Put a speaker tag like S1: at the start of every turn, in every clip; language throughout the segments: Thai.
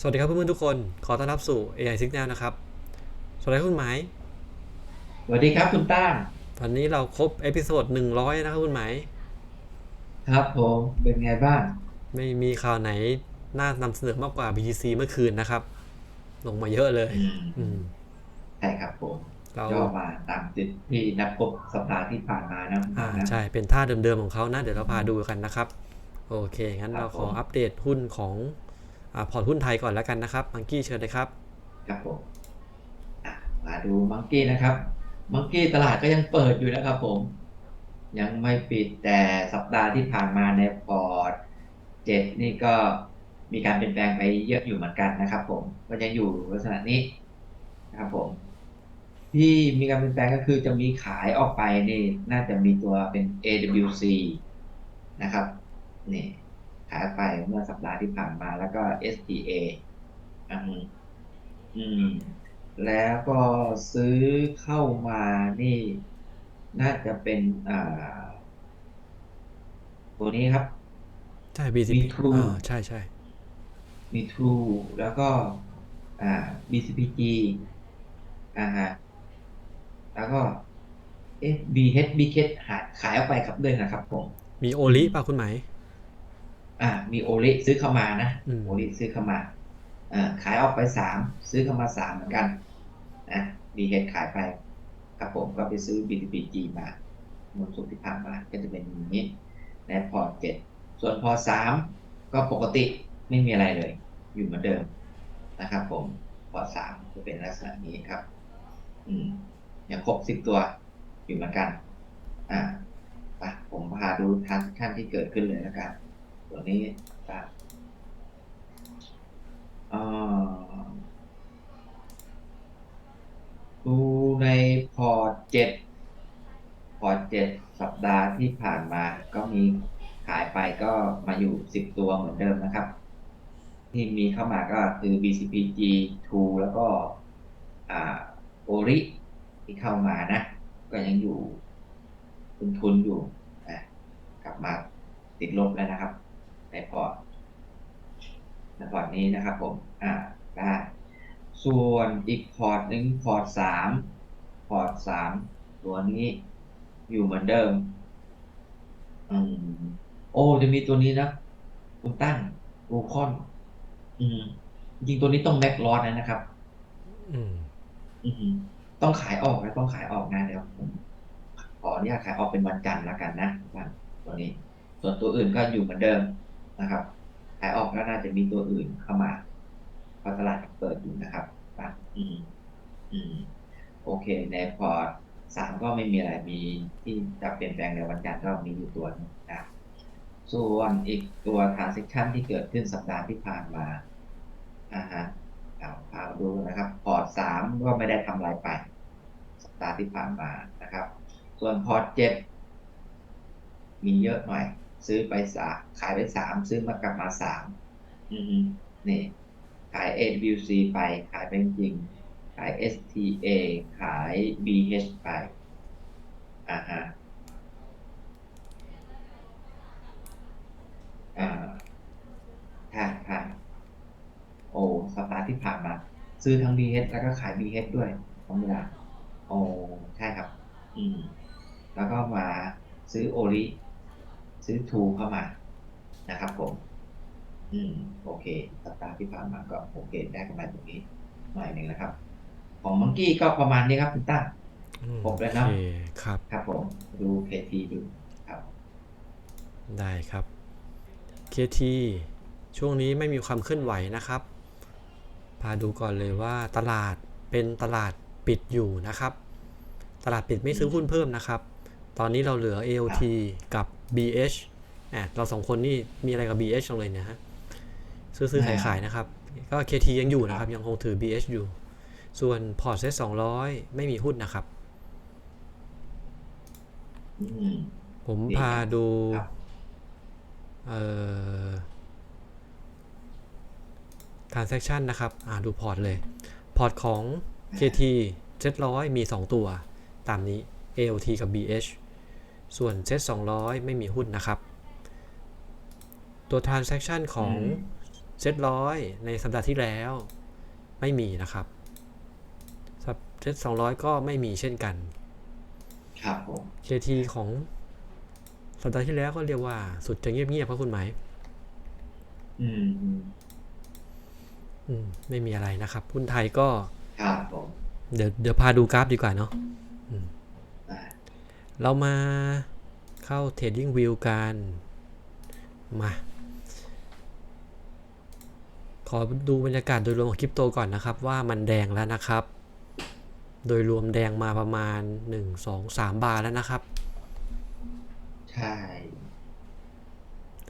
S1: สวัสดีครับเพื่อนๆทุกคน ขอต้อนรับสู่ AI Signal นะครับ สวัสดีครับคุณหมาย
S2: สวัสดีครับคุณต้าน
S1: วันนี้เราครบเอพิโซด100นะครับคุณหมาย
S2: ครับผมเป็นไงบ้าง
S1: ไม่มีข่าวไหนน่านำเสนอมากกว่า BTC เมื่อคืนนะครับ ลงมาเยอะเลย
S2: อืม
S1: อืม
S2: ใช่ครับผม
S1: เรา
S2: ก็มาตามจุดที่นับพบสัปดาห์ที่ผ่านมานะคุณ
S1: อ่า
S2: ต้านนะ
S1: ใช่ เป็นท่าเดิมๆของเขานะ เดี๋ยวเราพาดูกันนะครับ โอเค งั้น
S2: ครับ
S1: เราขอ
S2: ผม
S1: อัปเดตหุ้นของอ่า พอร์ตหุ้นไทยก่อนแล้วกันนะครับมังกี้เชิญเลยครับ
S2: ครับผมมาดูมังกี้นะครับมังกี้ตลาดก็ยังเปิดอยู่นะครับผม ยังไม่ปิดแต่สัปดาห์ที่ผ่านมาในพอร์ตเจ็ดนี่ก็มีการเปลี่ยนแปลงไปเยอะอยู่เหมือนกันนะครับ ผมก็ยังอยู่ลักษณะนี้นะครับผมที่มีการเปลี่ยนแปลงก็คือจะมีขายออกไปนี่น่าจะมีตัวเป็น AWC นะครับนี่ ขายออกไปเมื่อสัปดาห์ที่ผ่านมา แล้วก็ STA อืมอืม แล้วก็ซื้อเข้ามานี่ น่าจะเป็นอ่าตัวนี้ครับ
S1: ใช่ BTC
S2: มี True
S1: อ่าใช่ใช่
S2: มี True แล้วก็ อ่า BCPG อ่าฮะแล้วก็เอ๊ะ BH BK หายขายออกไปครับด้วยนะครับผม
S1: มีโอลิป่ะคุณหมาย
S2: อ่า มีโอริซื้อเข้ามานะ
S1: อืม
S2: โอริซื้อเข้ามาอ่าขายออกไปสามซื้อเข้ามาสามเหมือนกันนะบีเฮดขายไป ครับผมก็ไปซื้อ BTPG มาเมื่อสุกร์ที่ผ่านมาก็จะเป็นอย่างนี้ในพอร์ตเจ็ดส่วนพอร์ตสามก็ปกติไม่มีอะไรเลย อยู่เหมือนเดิมนะครับ ผมพอร์ตสามจะเป็นลักษณะนี้ครับ อืมยังครบสิบตัวอยู่เหมือนกัน อ่าไปผมพาดูทางขั้นที่เกิดขึ้นเลยนะครับ ตัวนี้ครับเอ่อดูในพอร์ตเจ็ดพอร์ตเจ็ดสัปดาห์ที่ผ่านมาก็มีขายไปก็มาอยู่สิบตัวเหมือนเดิมนะครับ ที่มีเข้ามาก็คือ BCPG 2แล้วก็อ่าโอริที่เข้ามานะ ก็ยังอยู่ทุนทุนอยู่กลับมาติดลบแล้วนะครับ ในพอร์ตในพอร์ตนี้นะครับผม อ่า ได้ ส่วนอีกพอร์ตหนึ่งพอร์ตสามพอร์ตสามตัวนี้อยู่เหมือนเดิม อืม โอ้ จะมีตัวนี้นะคุณตั้งรูคอน อืม จริงๆตัวนี้ต้องแม็กลอสนะครับ
S1: อืม
S2: อืมต้องขายออกนะต้องขายออกนะเดี๋ยวผมขออนุญาตขายออกเป็นวันจันทร์แล้วกันนะวันตัวนี้ ส่วนตัวอื่นก็อยู่เหมือนเดิม นะครับขายออกแล้วน่าจะมีตัวอื่นเข้ามาพราะตลาดเปิดอยู่นะครับอืม อืม โอเค ในพอร์ตสามก็ไม่มีอะไรมีที่จะเปลี่ยนแปลงในวันจันทร์ก็มีอยู่ตัวนึงนะส่วนอีกตัว transaction ที่เกิดขึ้นสัปดาห์ที่ผ่านมาอ่าฮะเอาพาดูนะครับพอร์ตสามก็ไม่ได้ทำอะไรไป สัปดาห์ที่ผ่านมานะครับ ส่วนพอร์ตเจ็ดมีเยอะหน่อย ซื้อไปสามขายไปสามซื้อมากลับมาสามอือฮึนี่ ขาย AWC ไปขายเป็นจริง ขาย STA ขาย BH ไป อ่าฮะอ่าค่ะค่ะโอ้สัปดาห์ที่ผ่านมา ซื้อทั้ง BH แล้วก็ขาย BH ด้วยทั้งเวลาโอ้ใช่ครับ อืม แล้วก็มาซื้อโอริ ซื้อทูเข้ามานะครับผม อืม โอเคสัปดาห์ที่ผ่านมาก็โอเคได้กำไรตรงนี้หน่อยหนึ่งนะครับ ของมังกี้ก็ประมาณนี้ครับคุณตั้ง
S1: อืม
S2: ครบแล้ว
S1: โอ
S2: เนอะ
S1: เคครับ
S2: ครับผม ดู KT ดูครับ
S1: ได้ครับ KT ช่วงนี้ไม่มีความเคลื่อนไหวนะครับ พาดูก่อนเลยว่าตลาดเป็นตลาดปิดอยู่นะครับ ตลาดปิดไม่ซื้อหุ้นเพิ่มนะครับ ตอนนี้เราเหลือ AOT กับ BH อะเราสองคนนี่มีอะไรกับ BH ตรงเลยเนะฮะซื้อซื้อขายขายนะครับ ก็ KT ยังอยู่นะครับ ยังคงถือ BH อยู่ ส่วนพอร์ตเซ็ต200ไม่มีหุ้นนะครับ
S2: อืม
S1: ผม
S2: ดี
S1: พา
S2: ครับ
S1: ดู
S2: ครับ
S1: เอ่อ transaction นะครับ อ่าดูพอร์ตเลย พอร์ตของ KT 700 มี 2 ตัว ตามนี้ AOT กับ BH ส่วน Z 200 ไม่มีหุ้นนะครับ ตัว transaction ของ
S2: อืม
S1: เซ็ตร้อยในสัปดาห์ที่แล้วไม่มีนะครับสัปเซ็ตสองร้อยก็ไม่มีเช่นกัน
S2: ครับผม
S1: KT ของสัปดาห์ที่แล้วก็เรียกว่าสุดจะเงียบๆครับคุณไหมาย
S2: อืมอืม
S1: อืม ไม่มีอะไรนะครับหุ้นไทยก็
S2: ครับผม
S1: เดี๋ยวเดี๋ยวพาดูกราฟดีกว่าเนาะ
S2: อ่า
S1: เรามาเข้า Trading View กัน มา ขอดูบรรยากาศโดยรวมของคริปโตก่อนนะครับ ว่ามันแดงแล้วนะครับ โดยรวมแดงมาประมาณ 1 2 3 บาร์แล้วนะครับ
S2: ใช่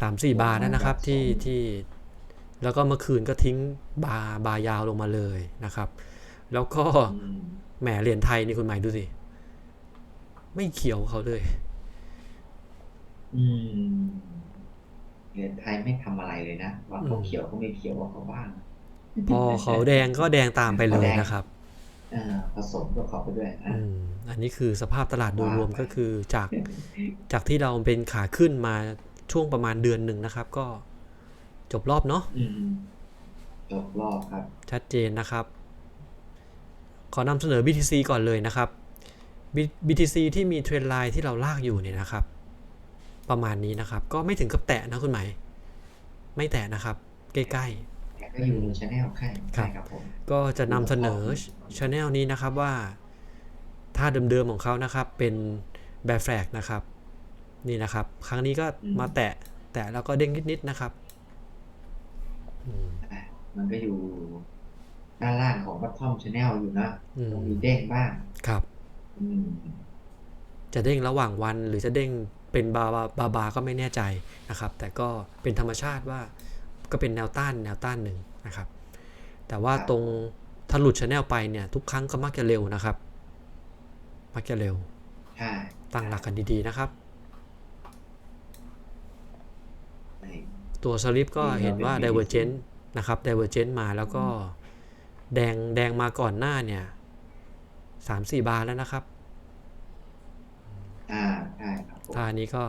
S1: 3 4บาร์แล้วนะครับที่ที่แล้วก็เมื่อคืนก็ทิ้งบาร์บาร์ยาวลงมาเลยนะครับ แล้วก็
S2: อืม
S1: แหมเหรียญไทยนี่คุณหมายดูสิ ไม่เขียวเขาเลย
S2: อืมเหรียญไทยไม่ทำอะไรเลยนะว่าเขา
S1: อืม
S2: เขียวก็ไม่เขียวว่าเขาบ้าง
S1: พอเขาแดงก็แดงตามไปเลยนะครับ
S2: อ่าผสมกับเขาไปด้วยอ่า
S1: อืมอันนี้คือสภาพตลาดโดยรวม
S2: ว่าไป
S1: ก็คือจากจากที่เราเป็นขาขึ้นมาช่วงประมาณเดือนหนึ่งนะครับ ก็จบรอบเนาะ
S2: อืมจบรอบครับ
S1: ชัดเจนนะครับ ขอนำเสนอ BTC ก่อนเลยนะครับ B- BTC ที่มีเทรนไลน์ที่เราลากอยู่เนี่ยนะครับ ประมาณนี้นะครับ ก็ไม่ถึงกับแตะนะคุณหมายไม่แตะนะครับ ใกล้
S2: แต่ก็อยู่ในชแนลใช่
S1: ครั
S2: ใช่
S1: บ
S2: ครับผม
S1: ๆก็จะนำเสนอช anel นี้นะครับว่าท่าเดิมๆของเขานะครับ เป็นแบร์แฟกนะครับ นี่นะครับ ครั้งนี้ก็มาแตะ แตะแล้วก็เด้งนิดๆนะครับอืม
S2: อะมันก็อยู่ด้านล่างของบัตทอมชแนลอยู่นะ
S1: อืม
S2: ต้องมีเด้งบ้าง
S1: ครับ
S2: อืม
S1: จะเด้งระหว่างวันหรือจะเด้งเป็นบาบาบาบาก็ไม่แน่ใจนะครับ แต่ก็เป็นธรรมชาติว่าก็เป็นแนวต้านแนวต้านหนึ่งนะครับ แต่ว่าตรงถ้าหลุดชแนลไปเนี่ย ทุกครั้งก็มักจะเร็วนะครับ มักจะเร็ว
S2: ใช่
S1: ตั้งหลักกันดีๆนะครับ
S2: นี่
S1: ตัวสลิปก็
S2: นี่
S1: เห็นว่า
S2: เราเป็น
S1: divergent นะครับ divergent มาแล้วก็แดงแดงมาก่อนหน้าเนี่ย สามสี่บาร์แล้วนะครับ
S2: อ่าใช่ครับผม
S1: ท่านี้ก็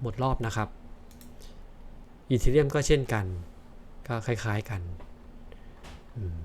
S1: หมดรอบนะครับอีเทเรียมก็เช่นกัน ก็คล้าย ๆกันอืม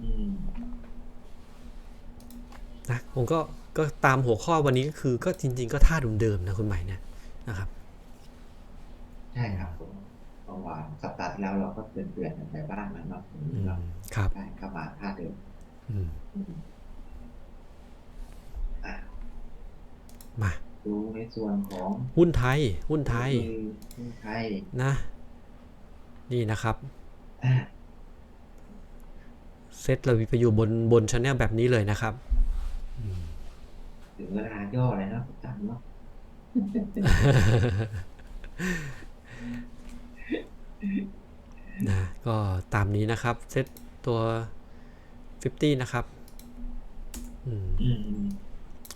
S2: อืม
S1: นะผมก็ก็ตามหัวข้อวันนี้ก็คือ ก็จริง ๆ ก็ท่าเดิมๆนะคุณใหม่เนี่ยนะครับ
S2: ใช่ครับผมเมื่อวานสัปดาห์ที่แล้วเราก็เตือนๆกันไปบ้างแล้วเนาะ
S1: อื
S2: เนาะ
S1: มครับ
S2: ใช่เข้ามาท่าเดิม
S1: อืม
S2: อืมอะ
S1: มา
S2: ดูในส่วนของ
S1: หุ้นไทย หุ้นไทย
S2: คือหุ้นไทย
S1: นะ นี่นะครับ
S2: อะ
S1: เซตเราไปอยู่บนบนช anel แบบนี้เลยนะครับ
S2: ถึงเวลาย่อเลยเนาะจำเนาะ
S1: นะก็ตามนี้นะครับ เซตตัว 50 นะครับ อืม
S2: อืม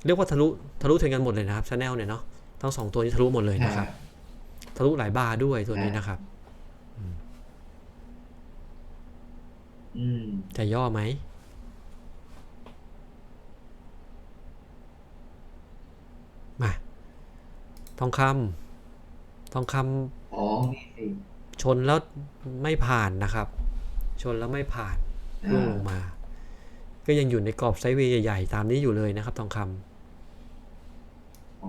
S1: เรียกว่าทะลุทะลุถึงกันหมดเลยนะครับช anel เนี่ยเนาะทั้งสองตัวนี้ทะลุหมดเลยนะครับ ทะลุหลายบาร์ด้วยตัวนี้นะครับ
S2: อืม
S1: จะย่อไหมมา ทองคำทองค
S2: อ๋อนี่สิำ
S1: ชนแล้วไม่ผ่านนะครับ ชนแล้วไม่ผ่านร่วงลงมา ก็ยังอยู่ในกรอบไซด์เวย์ใหญ่ๆ ตามนี้อยู่เลยนะครับ ทองค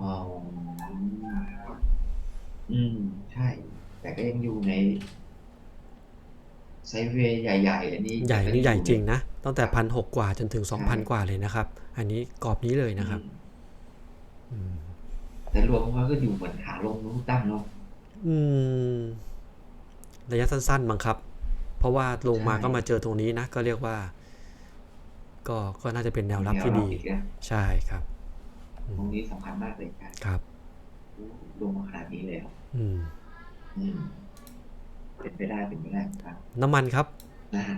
S2: อ๋ออืม ใช่ แต่ก็ยังอยู่ในไซด์เวย์ใหญ่ๆ อันนี้ำ
S1: ใหญ่นี่ใหญ่จริงนะ ตั้งแต่
S2: ครับ
S1: พันหกกว่าจนถึงสองพัน
S2: ใช่
S1: กว่าเลยนะครับ อันนี้กรอบนี้เลยนะครับ
S2: อืมแต่รวมว่าก็อยู่เหมือนขาลงนู้นตั้งเนาะ
S1: อืม ระยะสั้นๆบังครับ เพราะว่าลงมา
S2: ใช่
S1: ก็มาเจอตรงนี้นะ ก็เรียกว่า ก็ก็น่าจะเป็นแนวรับที่ดี
S2: แนวอีกนะ
S1: ใช่ครับ
S2: ตรงนี้สำคัญมากเลยครับ
S1: ครับ
S2: ลงมาขนาดนี้เลยเหรอ
S1: อืม
S2: อืมเป็นไปได้เป็นไปได้ครับ
S1: น้ำมันครับ
S2: นะฮะ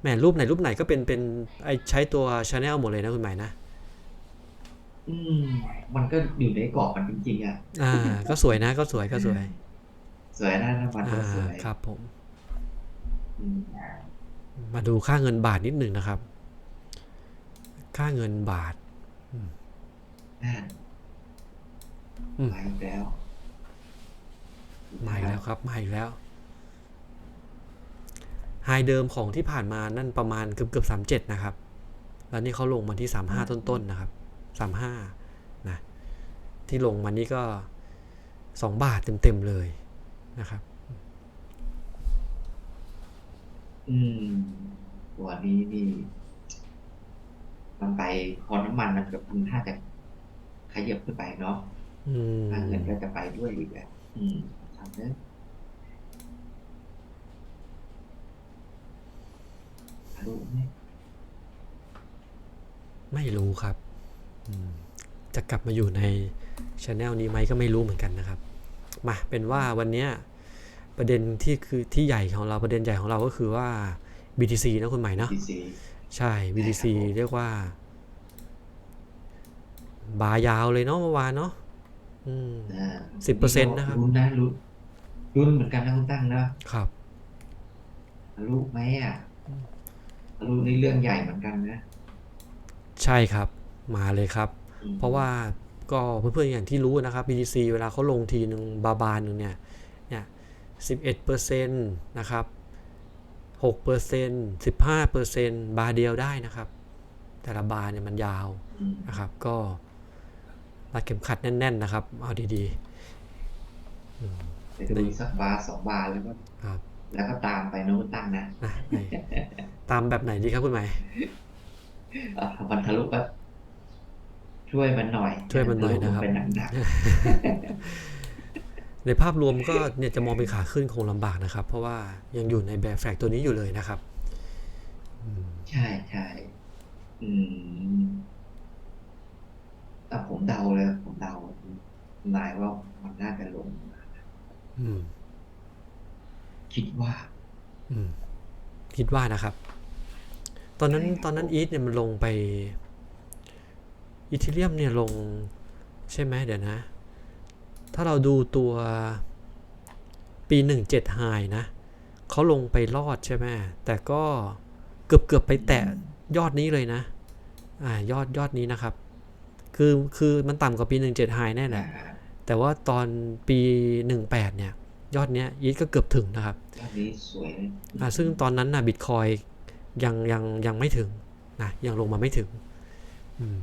S1: แหมรูปไหนรูปไหนก็เป็นเป็นไอใช้ตัวชาแนลหมดเลยนะคุณหมายนะ
S2: อืม มันก็อยู่ในกรอบมันจริงๆอะ
S1: อ่า ก็สวยนะก็สวยก็สวย
S2: สวยนะน้ำมัน
S1: อ่า
S2: ก็สวย
S1: ครับผม
S2: อืม
S1: มาดูค่าเงินบาทนิดหนึ่งนะครับ ค่าเงินบาท
S2: อ่า
S1: อืม
S2: มาอีกแล้ว
S1: มาอีกแล้วครับมาอีกแล้วไฮเดิมของที่ผ่านมานั่นประมาณเกือบเกือบสามเจ็ดนะครับ แล้วนี่เขาลงมาที่สามห้าต้นๆนะครับสามห้านะ ที่ลงมานี่ก็สองบาทเต็มๆเลยนะครับ
S2: อืมตัวนี้นี่มันไปพอน้ำมันมันกับทำท่าจะ ขยับขึ้นไปเนาะ
S1: อืม
S2: ค่าเงินก็จะไปด้วยอีกแหละอืมทำเนอะรู้ไหม
S1: ไม่รู้ครับอืมจะกลับมาอยู่ในช anel นี้ไหมก็ไม่รู้เหมือนกันนะครับ มาเป็นว่าวันเนี้ยประเด็นที่คือที่ใหญ่ของเราประเด็นใหญ่ของเราก็คือว่า BTC นะคุณใหม่เนาะ
S2: ดีซี
S1: ใช่ BTC
S2: ใช่ครับผม
S1: เรียกว่า บายาวเลยเนาะเมื่อวานเนาะอืม
S2: อ่า
S1: 10%นะครับ
S2: รุ้นนะรุ้นรุ้นเหมือนกันนะคุณตั้งนะครับทะลุไหมอะทะลุในเรื่องใหญ่เหมือนกันนะ ใช่
S1: ใช่ครับ มาเลยครับ
S2: อืม
S1: เพราะว่าก็เพื่อนๆอย่างที่รู้นะครับ BTC เวลาเขาลงทีหนึ่งบาบานหนึ่งเนี่ย เนี่ยสิบเอ็ดเปอร์เซ็นต์นะครับหกเปอร์เซ็นต์สิบห้าเปอร์เซ็นต์บาร์เดียวได้นะครับ แต่ละบาร์เนี่ยมันยาว
S2: อืม
S1: นะครับ ก็ รัดเข็มขัดแน่น ๆ นะครับ เอาดี
S2: ไปดูสักบาร์สองบาร์แล้วก็
S1: ๆครับ
S2: แล้วก็ตามไปนะคุณตั้งนะ
S1: นะไหนตามแบบไหนดีครับคุณหมาย
S2: อะมันทะลุก็ช่วยมันหน่อย
S1: ช่วยมันหน่อยนะครับ
S2: เป็นหนัก
S1: ในภาพรวมก็เนี่ยจะมองเป็นขาขึ้นคงลำบากนะครับ เพราะว่ายังอยู่ในแบบแฟกตัวนี้อยู่เลยนะครับอืม
S2: ๆใช่ใช่อืมอะ ผมเดาเลย ผมเดานายว่ามันน่าจะลง
S1: อืม
S2: คิดว่า
S1: อืมคิดว่านะครับ ตอนนั้น
S2: ใช่ครับ
S1: ตอนนั้นอีทเนี่ยมันลงไปอีทิเลียมเนี่ยลง ใช่ไหมเดี๋ยวนะ ถ้าเราดูตัวปีหนึ่งเจ็ดไฮนะ เขาลงไปรอดใช่ไหมแต่ก็เกือบเกือบไปแตะยอดนี้เลยนะ อ่ายอดยอดนี้นะครับ คือคือมันต่ำกว่าปีหนึ่งเจ็ดไฮแน่แห
S2: อ่า
S1: ละแต่ว่าตอนปีหนึ่งแปดเนี่ย ยอดเนี้ยอีทก็เกือบถึงนะครับ
S2: ยอดนี้สวยเลย
S1: อ่าซึ่งตอนนั้นนะบิตคอยยังยังยังไม่ถึงนะยังลงมาไม่ถึง อืม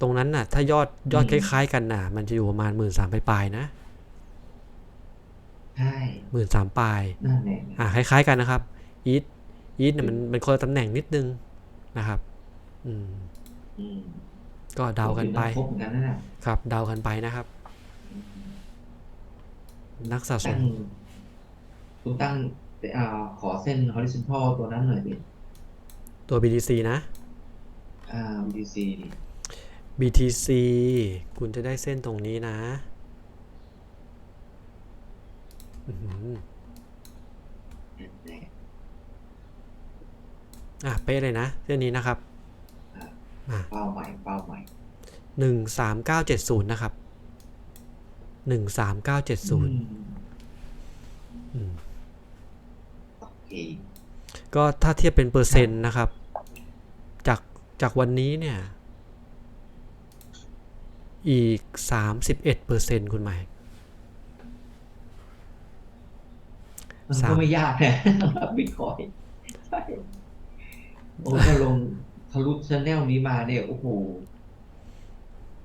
S1: ตรงนั้นน่ะ ถ้ายอดยอดคล้ายๆกันน่ะ มันจะอยู่ประมาณหมื่นสามปลายๆนะ
S2: ใช่
S1: หมื่นสามปลาย
S2: นั่นเอง
S1: อ่าคล้ายๆกันนะครับ อีทอีทเนี่ยมันมันคนละตำแหน่งนิดนึงนะครับ อืม
S2: อืม
S1: ก็เดากันไป
S2: ครบเหมือนกันนั่นแหละ
S1: ครับ เดากันไปนะครับ นักสะส
S2: ตั้
S1: ม
S2: งคุณตั้งอ่าขอเส้น horizontal ตัวนั้นหน่อยดิ
S1: ตัว BTC นะ
S2: อ่า BTC นี่
S1: BTC คุณจะได้เส้นตรงนี้นะอื้อหือ
S2: แน่
S1: อะเป๊ะเลยนะ เส้นนี้นะครับอะ
S2: ๆ เป้าใหม่เป้าใหม่
S1: หนึ่งสามเก้าเจ็ดศูนย์นะครับหนึ่งสามเก้าเจ็ดศูนย์
S2: อืมโอเค
S1: ก็ถ้าเทียบเป็นเปอร์เซ็นต์นะครับ จากจากวันนี้เนี่ย อีกสามสิบเอ็ดเปอร์เซ็นต์คุณหมาย
S2: มัน
S1: สา
S2: ก็
S1: ม
S2: ไม่ยากนะสำหรับบิตคอยใช่โอ้ถ้าลง ทะลุชแนลนี้มาเนี่ยโอ้โห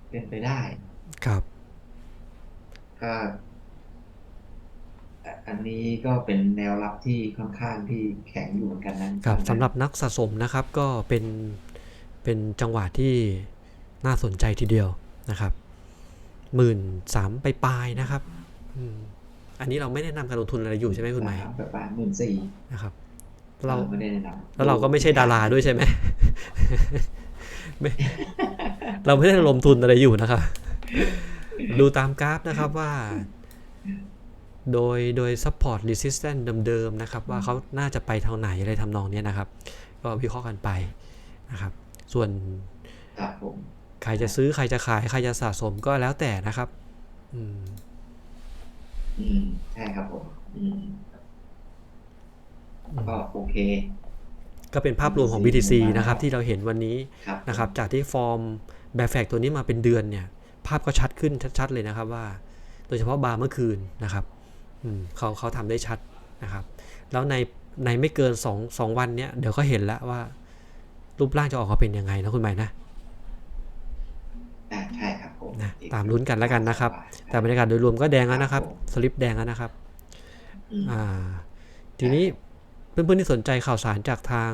S2: เป็นไปได้
S1: ครับ
S2: ก็อะอันนี้ก็เป็นแนวรับที่ค่อนข้างที่แข็งอยู่เหมือนกันนะครับ
S1: สำหรับนักสะสมนะครับก็เป็นเป็นจังหวะที่น่าสนใจทีเดียวนะครับหมื่นสามไปปลายๆนะครับอืมอันนี้เราไม่แนะนำการลงทุนอะไรอยู่ใช่ไหมคุณหมาย
S2: ประมาณหมื่นสี่
S1: นะครับ เรา
S2: ไม่ได้แนะนำ
S1: แล้วเราก็ไม่ใช่ดาราด้วยใช่ไหมไม่เราไม่ได้ลงทุนอะไรอยู่นะครับ ดูตามกราฟนะครับว่า โดยโดย support resistance เดิมๆนะครับ ว่าเขาน่าจะไปทางไหนอะไรทำนองเนี้ยนะครับ ก็วิเคราะห์กันไปนะครับ ส่วน
S2: ครับผม
S1: ใครจะซื้อใครจะขาย ใครจะสะสมก็แล้วแต่นะครับ อืม
S2: อืม ใช่ครับผม อืม ก็โอเค
S1: ก็เป็นภาพรวมของ BTC นะครับที่เราเห็นวันนี้
S2: ครับ
S1: นะครับจากที่ฟอร์มแบบแฟกตัวนี้มาเป็นเดือนเนี่ย ภาพก็ชัดขึ้นชัดๆเลยนะครับว่า โดยเฉพาะบาร์เมื่อคืนนะครับอืมเขาเขาทำได้ชัดนะครับ แล้วในในไม่เกินสองสองวันเนี้ยเดี๋ยวก็เห็นแล้วว่า รูปร่างจะออกมาเป็นยังไงนะคุณหมายนะ
S2: อ่าใช่ครับผม
S1: นะ
S2: อีก
S1: ตามลุ้นกันแล้วกันนะครับ
S2: สองวัน
S1: แต่บรรยากาศโดยรวมก็แดงแล้วนะครับ
S2: ครับผม
S1: สลิปแดงแล้วนะครับ
S2: อืม
S1: อ่า ทีนี้ เพื่อนๆที่สนใจข่าวสารจากทาง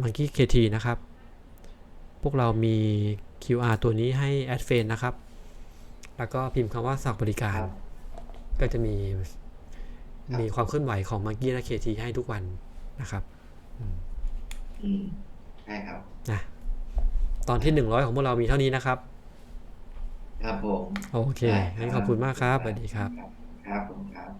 S1: มังกี้เคทีนะครับ พวกเรามี QR ตัวนี้ให้แอดเฟนนะครับ แล้วก็พิมพ์คำว่าสักบริการ
S2: ครับ
S1: ก็จะมี
S2: ครับ
S1: มีความเคลื่อนไหวของมังกี้และเคทีให้ทุกวันนะครับ
S2: อืมใช่ครับ
S1: นะตอนที่100ของพวกเรามีเท่านี้นะครับ
S2: ครับผม
S1: โอเค
S2: ได้
S1: งั้นขอบคุณมากครับ สวัสดีครับ
S2: ครับผมครับ